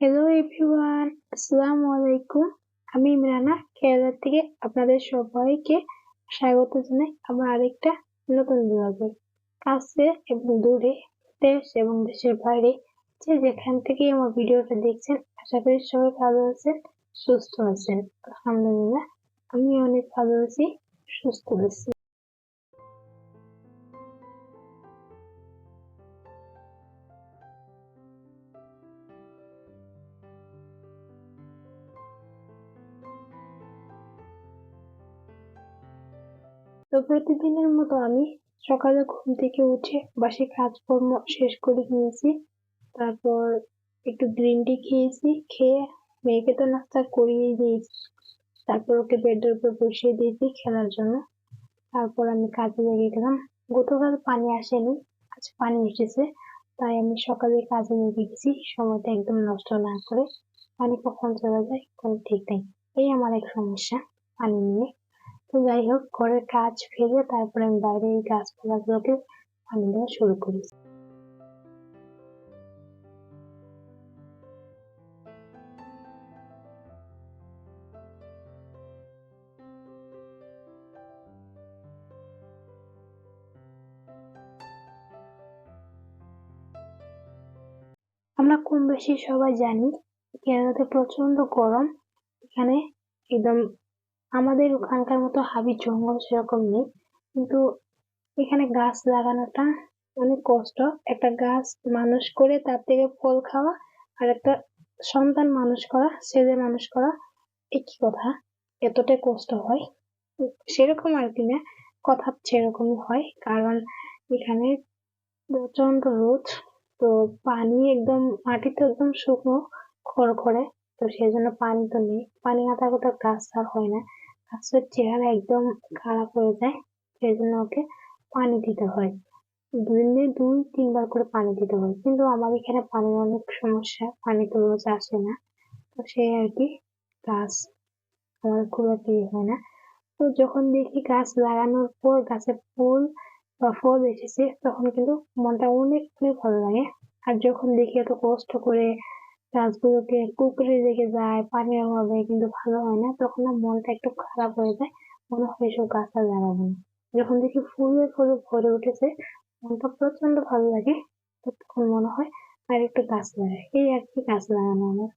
Hello everyone আসসালামু আলাইকুম আমি ইমরানা, কেরালা থেকে আপনাদের সবাইকে স্বাগত জানাই আমার আরেকটা নতুন ব্লগে কাছে এবং দূরে, দেশ এবং দেশের বাইরে যে যেখান থেকে আমার ভিডিওটা দেখছেন, আশা করি সবাই ভালো আছেন, সুস্থ আছেন। আলহামদুলিল্লাহ আমি অনেক ভালো আছি, সুস্থ আছি। প্রতিদিনের মতো আমি সকালে ঘুম থেকে উঠে বাসি কাজকর্ম শেষ করে নিয়েছি। তারপর একটু গ্রিন টি খেয়েছি, খেয়ে মেয়েকে তো নাস্তা করিয়ে দিয়েছি। তারপর ওকে বেডের উপর বসিয়ে দিয়েছি খেলার জন্য। তারপর আমি কাজে লেগে গেলাম। গতকাল পানি আসেনি, আজ পানি এসেছে। তাই আমি সকালে কাজে লেগে গেছি, সময়টা একদম নষ্ট না করে। পানি কখন চলে যায়, কোনো ঠিক নেই। এই আমার এক সমস্যা, পানি নিয়ে। তো যাই হোক, ঘরের কাজ ফেলে তারপরে আমি বাইরে এই গাছপালাগুলোকে পানি দেওয়া শুরু করি। আমরা কম বেশি সবাই জানি কেরালাতে প্রচণ্ড গরম, এখানে একদম আমাদের ওখানকার মতো হাবি জঙ্গল সেরকম নেই। কিন্তু এখানে গাছ লাগানোটা অনেক কষ্ট। একটা গাছ মানুষ করে, তার থেকে ফল খাওয়া আর একটা সন্তান মানুষ করা, ছেলে মানুষ করা একই কথা? এতটাই কষ্ট হয়? সেরকম আর কি না। কথা সেরকমই হয়। কারণ এখানে প্রচণ্ড রোদ, তো পানি একদম, মাটিতে একদম শুকনো, খড়খড়ে। তো সেই জন্য পানি তো নেই। পানি না থাকলে তো গাছ আর হয় না। গাছের চেহারা একদম খারাপ হয়ে যায় সেই জন্য ওকে পানি দিতে হয়। দিনে দুই, তিনবার করে পানি দিতে হয়। কিন্তু আমার এখানে পানির অনেক সমস্যা, পানি তো রোজ আসে না। তো সেই আর কি গাছ আমার খুব একটা ইয়ে হয় না। তো যখন দেখি গাছ লাগানোর পর গাছে ফুল বা ফল এসেছে, তখন কিন্তু মনটা অনেক অনেক ভালো লাগে। আর যখন দেখি এত কষ্ট করে গাছগুলোকে কুকুরে রেখে যায় পানির অভাবে কিন্তু ভালো হয় না। তখন না মনটা একটু খারাপ হয়ে যায়, মনে হয় এসব গাছ আর লাগাবো না। যখন দেখি ফুলে ফুলে ভরে উঠেছে, মনটা প্রচণ্ড ভালো লাগে, তখন মনে হয় আর একটু গাছ লাগাই। এই আর কি গাছ লাগানো আমার?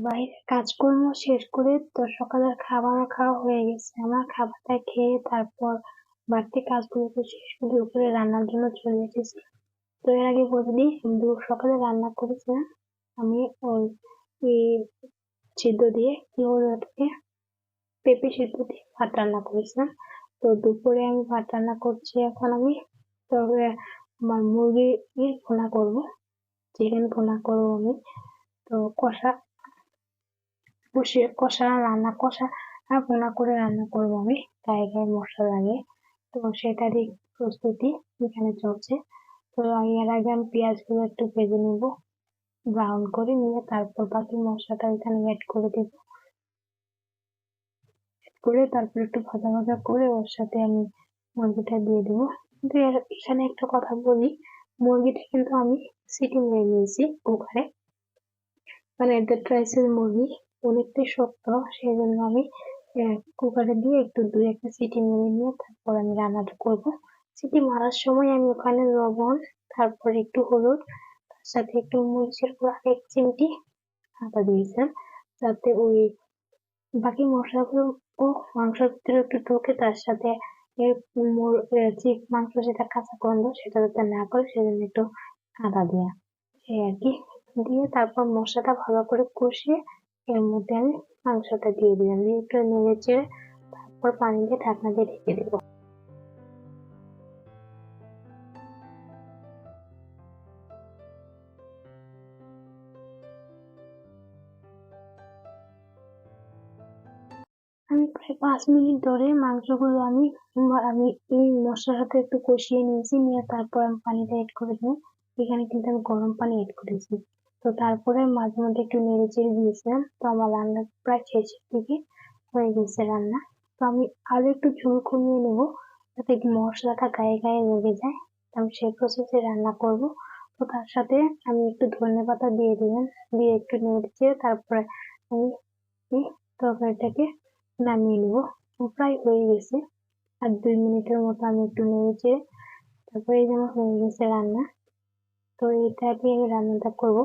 বাইরে কাজকর্ম শেষ করে তো সকালের খাবারও খাওয়া হয়ে গেছে। আমার খাবারটা খেয়ে তারপর বাড়তি কাজগুলোকে শেষ করে উপরে রান্নার জন্য চলে এসেছি। তো এর আগে বলে দিই সকালে রান্না করেছিলাম আমি ওই সিদ্ধ দিয়ে কি ওটাকে পেঁপে সিদ্ধ দিয়ে ভাত রান্না করেছিলাম। তো দুপুরে আমি ভাত রান্না করছি এখন আমি, তবে আমার মুরগির ভোনা করব, চিকেন ভোনা করব আমি। তো কষা বসিয়ে কষা, রান্না কষা ভুনা করে রান্না করব আমি। গায়ে গায়ে মশলা লাগে তো সেটারই প্রস্তুতি এখানে চলছে। তো এর আগে আমি পেঁয়াজগুলো একটু ভেজে নেব ব্রাউন করে নিয়ে তারপর বাকি মশলাটা এখানে অ্যাড করে দেব। করে তারপর একটু ভাজা ভাজা করে ওর সাথে আমি মুরগিটা দিয়ে দেবো। কিন্তু এখানে একটা কথা বলি, মুরগিটা কিন্তু আমি সিটি মেরে নিয়েছি কুকারে মানে এটা ট্রাইসের মুরগি অনেকটাই শক্ত সেই জন্য আমি কুকারে দিয়ে একটু দুই একটা সিটি মেরে নিয়ে তারপর আমি রান্নাটা করব। সিটি মারার সময় আমি ওখানে লবণ, তারপর একটু হলুদ, তার সাথে একটু মরিচের গুঁড়া, এক চিমটি আদা দিয়েছিলাম, যাতে ওই বাকি মশলাগুলো ও মাংসের ভিতরে একটু ঢোকে, তার সাথে মাংস যেটা কাঁচা গন্ধ, সেটা যাতে না করে, সেজন্য একটু আদা দেওয়া সেই আর কি, দিয়ে তারপর মশলাটা ভালো করে কষিয়ে এর মধ্যে আমি মাংসটা দিয়ে দিলাম। দিয়ে একটু নেড়ে চেড়ে তারপর পানি দিয়ে ঢাকনা দিয়ে ঢেকে দেবো। আমি প্রায় পাঁচ মিনিট ধরে মাংসগুলো আমি আমি এই মশলার সাথে একটু কষিয়ে নিয়েছি। নিয়ে তারপর আমি পানিটা এড করে দিই এখানে কিন্তু আমি গরম পানি এড করেছি। তো তারপরে মাঝে মধ্যে একটু নেড়ে চেড়ে দিয়েছিলাম। তো আমার রান্না প্রায় শেষের দিকে হয়ে গেছে রান্না। তো আমি আরও একটু ঝোল কমিয়ে নেব যাতে মশলাটা গায়ে গায়ে লেগে যায়। তো আমি সেই প্রসেসে রান্না করব। তো তার সাথে আমি একটু ধনে পাতা দিয়ে দিলাম। দিয়ে একটু নেড়ে তারপরে আমি তরকারিটাকে নামিয়ে নেব। প্রায় হয়ে গেছে। আর দুই মিনিটের মতো আমি একটু নেড়ে তারপরে এই হয়ে গেছে রান্না। তো এটা দিয়ে আমি রান্নাটা করব।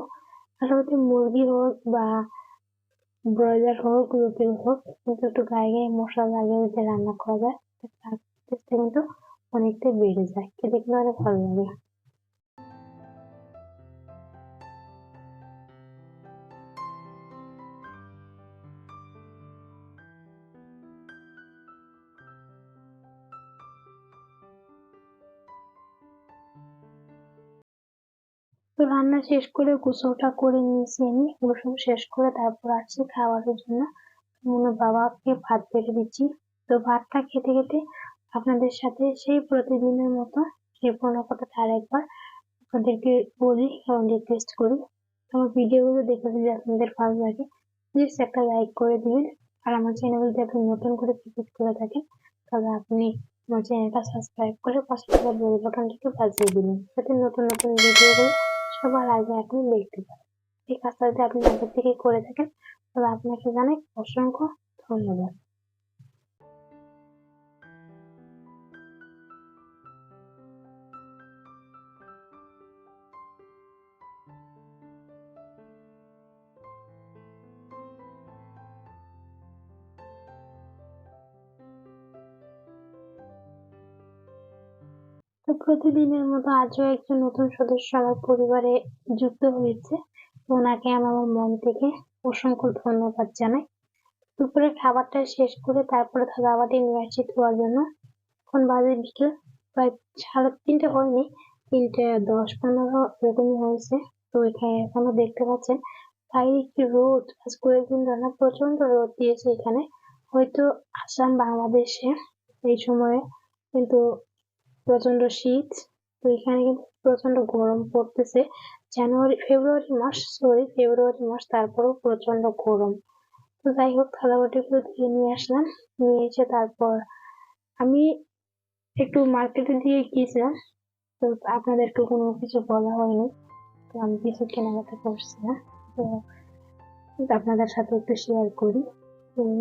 আসলে মুরগি হোক বা ব্রয়লার হোক, রুটিন হোক, কিন্তু একটু গায়ে গায়ে মশলা লাগিয়ে যদি রান্না করা যায়। তার কিন্তু অনেকটাই বেড়ে যায়। খেতে কিন্তু অনেক ভালো লাগে। তো রান্না শেষ করে গোসলটা করে নিয়েছি আমি। গোসল শেষ করে তারপর আসছি খাবারের জন্য। মনে বাবাকে ভাত বেড়ে দিচ্ছি। তো ভাতটা খেতে খেতে আপনাদের সাথে সেই প্রতিদিনের মতো সেই পুরোনো কথাটা আরেকবার আপনাদেরকে বলি এবং রিকোয়েস্ট করি। আমার ভিডিওগুলো দেখে যদি আপনাদের ভালো লাগে প্লিজ একটা লাইক করে দিবেন। আর আমার চ্যানেল যদি আপনি নতুন করে ভিজিট করে থাকেন, তাহলে আপনি আমার চ্যানেলটা সাবস্ক্রাইব করে পাশে থাকা বেল বাটনটিকে বাজিয়ে দিন যাতে নতুন নতুন ভিডিওগুলো সবার আগে আপনি দেখতে পারেন। ঠিক কাজটা যদি আপনি আগের থেকে করে থাকেন তাহলে আপনাকে জানাই অসংখ্য ধন্যবাদ। প্রতিদিনের মতো আজও একজন নতুন সদস্য আমার পরিবারে যুক্ত হয়েছে। ওনাকে আমি আমার মন থেকে অসংখ্য ধন্যবাদ জানাই। দুপুরে খাবারটা শেষ করে তারপরে থালাবাটি নিয়ে আসছি ধোয়ার জন্য এখন বাজে বিকেল, প্রায় সাড়ে তিনটে হয়নি, তিনটে দশ পনেরো এরকমই হয়েছে। তো এখানে এখনও দেখতে পাচ্ছেন বাইরে কি রোদ, আজ কয়েকদিন ধরে প্রচণ্ড রোদ দিয়েছে এখানে। হয়তো আসাম বাংলাদেশে এই সময়ে, কিন্তু প্রচণ্ড শীত, তো এখানে কিন্তু প্রচণ্ড গরম পড়তেছে। জানুয়ারি, ফেব্রুয়ারি মাস সরি ফেব্রুয়ারি মাস, তারপরেও প্রচণ্ড গরম। তো যাই হোক, থালাবাটিগুলো ধুয়ে নিয়ে আসলাম, নিয়ে এসে তারপর আমি একটু মার্কেটে দিয়ে গিয়েছিলাম, তো আপনাদেরকে কোনো কিছু বলা হয়নি, তো আমি কিছু কেনাকাটা করছি না। তো আপনাদের সাথে একটু শেয়ার করি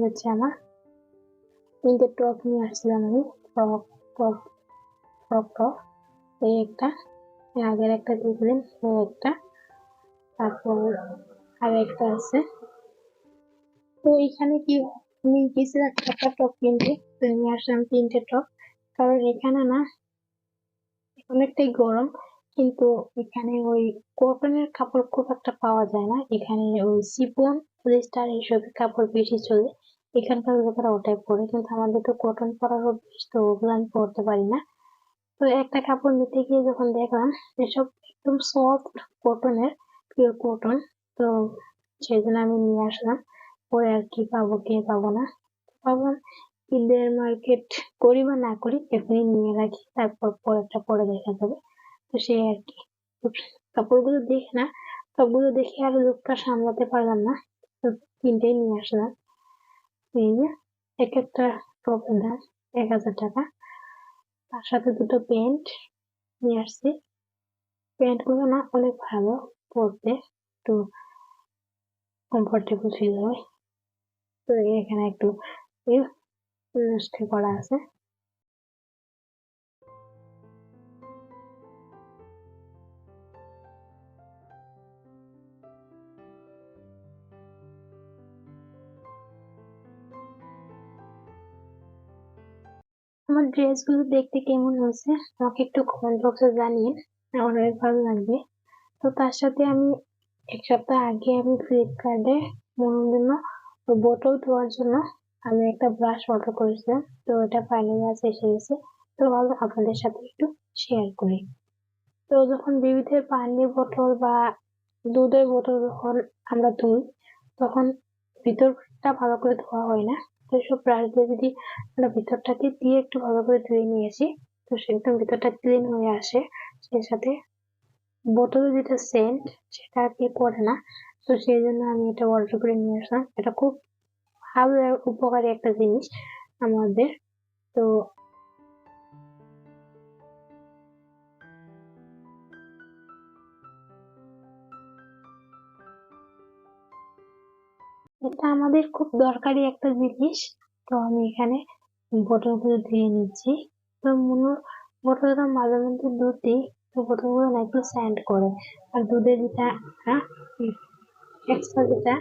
হচ্ছে আমার তিনটে টপ নিয়ে আসছিলাম আমি, টপ টপ টপ টপ এই একটা আগের একটা দেখলেন এই একটা, তারপর আর একটা আছে। তো এখানে কি, আমি গেছিলাম একটা টপ কিনতে তো নিয়ে আসলাম তিনটে টপ কারণ এখানে না অনেকটাই গরম, কিন্তু এখানে ওই কটনের কাপড় খুব একটা পাওয়া যায় না। এখানে ওই সিপন পলিস্টার এইসবের কাপড় বেশি চলে। এখানকার লোকেরা ওটাই পরে, কিন্তু আমাদের তো কটন পরার অভ্যেস তো ওগুলো আমি পরতে পারি না। তো একটা কাপড় নিতে গিয়ে যখন দেখলাম এসব একদম সফট কটনের পিওর কটন তো সেই জন্য আমি নিয়ে আসলাম। পরে আর কি পাবো, কে পাবো না? ভাবলাম ঈদের মার্কেট করি বা না করি, এখনই নিয়ে রাখি, তারপর পরেরটা পরে দেখা যাবে। তো সেই আর কি। কাপড়গুলো দেখে না, সবগুলো দেখে আর লোকটা সামলাতে পারলাম না। তো তিনটেই নিয়ে আসলাম। এই যে, এক একটা টপের দাম এক হাজার টাকা। তার সাথে দুটো প্যান্ট নিয়ে আসছি। প্যান্টগুলো না অনেক ভালো পরতে, একটু কমফোর্টেবল ফিল হয় তো এখানে একটু করা আছে। আমার ড্রেসগুলো দেখতে কেমন হয়েছে? আমাকে একটু কমেন্ট বক্সে জানিয়ে আমার অনেক ভালো লাগবে। তো তার সাথে আমি এক সপ্তাহ আগে আমি ফ্লিপকার্টে মনের জন্য বোতল ধোয়ার জন্য আমি একটা ব্রাশ অর্ডার করেছিলাম। তো এটা ফাইনালি আজ এসে গেছে। তো ভালো, আপনাদের সাথে একটু শেয়ার করি। তো যখন বেবিদের পানির বোতল বা দুধের বোতল যখন আমরা ধুই তখন ভিতরটা ভালো করে ধোয়া হয় না। তো সব ব্রাশ দিয়ে যদি ভিতরটাকে দিয়ে একটু ভালো করে ধুয়ে নিয়েছি তো সে একদম ভিতরটা ক্লিন হয়ে আসে। সেই সাথে বোতলে যেটা সেন্ট সেটা আর কি করে না। তো সেই জন্য আমি এটা অর্ডার করে নিয়ে আসলাম। এটা খুব ভালো, উপকারী একটা জিনিস আমাদের। তো এটা আমাদের খুব দরকারি একটা জিনিস। তো আমি এখানে বোতলগুলো ধুয়ে নিচ্ছি। তো মনে বোতলটা মাঝে মধ্যে দুধ দিই। তো বোতলগুলো না একটু স্যান্ড করে। আর দুধের যেটা এক্সট্রা যেটা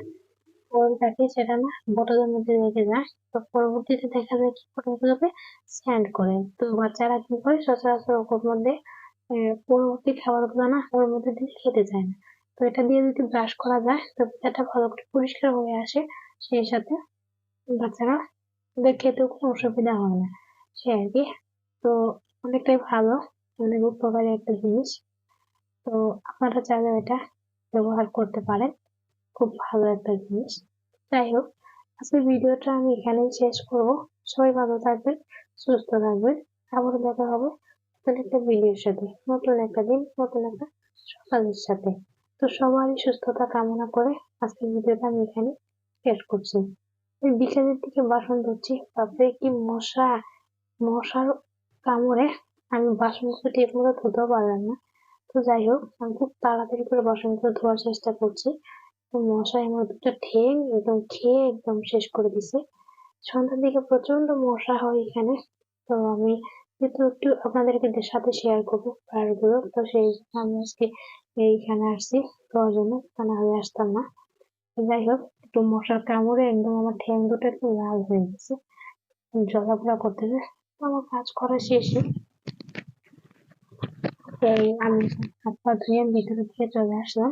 ওল থাকে সেটা না বোতলের মধ্যে রেখে যায় তো পরবর্তীতে দেখা যায় কি বোতলগুলোকে স্যান্ড করে। তো বাচ্চারা কি করে? সচরাচর ওর মধ্যে পরবর্তী খাবারগুলো না ওর মধ্যে দিয়ে খেতে চায় না। তো এটা দিয়ে যদি ব্রাশ করা যায়, তো এটা ভালো করে পরিষ্কার হয়ে আসে সেই সাথে বাচ্চারা ওদের খেতেও কোনো অসুবিধা হয় না। সে আর কি। তো অনেকটাই ভালো, অনেক উপকারী একটা জিনিস। তো আপনারা চাইলে এটা ব্যবহার করতে পারেন। খুব ভালো একটা জিনিস। যাই হোক, আজকের ভিডিওটা আমি এখানেই শেষ করব। সবাই ভালো থাকবেন, সুস্থ থাকবেন। আবারও দেখা হবে নতুন একটা ভিডিওর সাথে, নতুন একটা দিন, নতুন একটা সকালের সাথে। তো সবারই সুস্থতা কামনা করে আজকের ভিডিওটা আমি এখানে শেষ করছি। বিকেলের দিকে বাসন ধুচ্ছি, তারপরে কি মশা, মশার কামড়ে আমি বাসনগুলো ঠিক মতো ধুতেও পারলাম না। তো যাই হোক, আমি খুব তাড়াতাড়ি করে বাসনগুলো ধোয়ার চেষ্টা করছি। তো মশা আমার দুটো ঠ্যাং একদম খেয়ে একদম শেষ করে দিছে। সন্ধ্যার দিকে প্রচণ্ড মশা হয় এখানে। তো আমি যেহেতু একটু আপনাদেরকে সাথে শেয়ার করবগুলো তো সেই জন্য আমি আজকে এইখানে আসছি দেওয়ার জন্য না আসতাম না। যাই হোক, একটু মশার কামড়ে একদম আমার ঠ্যাং দুটো একটু লাল হয়ে গেছে। জ্বলাপোড়া করতেছে। তো আমার কাজ করা শেষে আমি হাত পা ধুয়ে ভিতরে দিকে চলে আসলাম।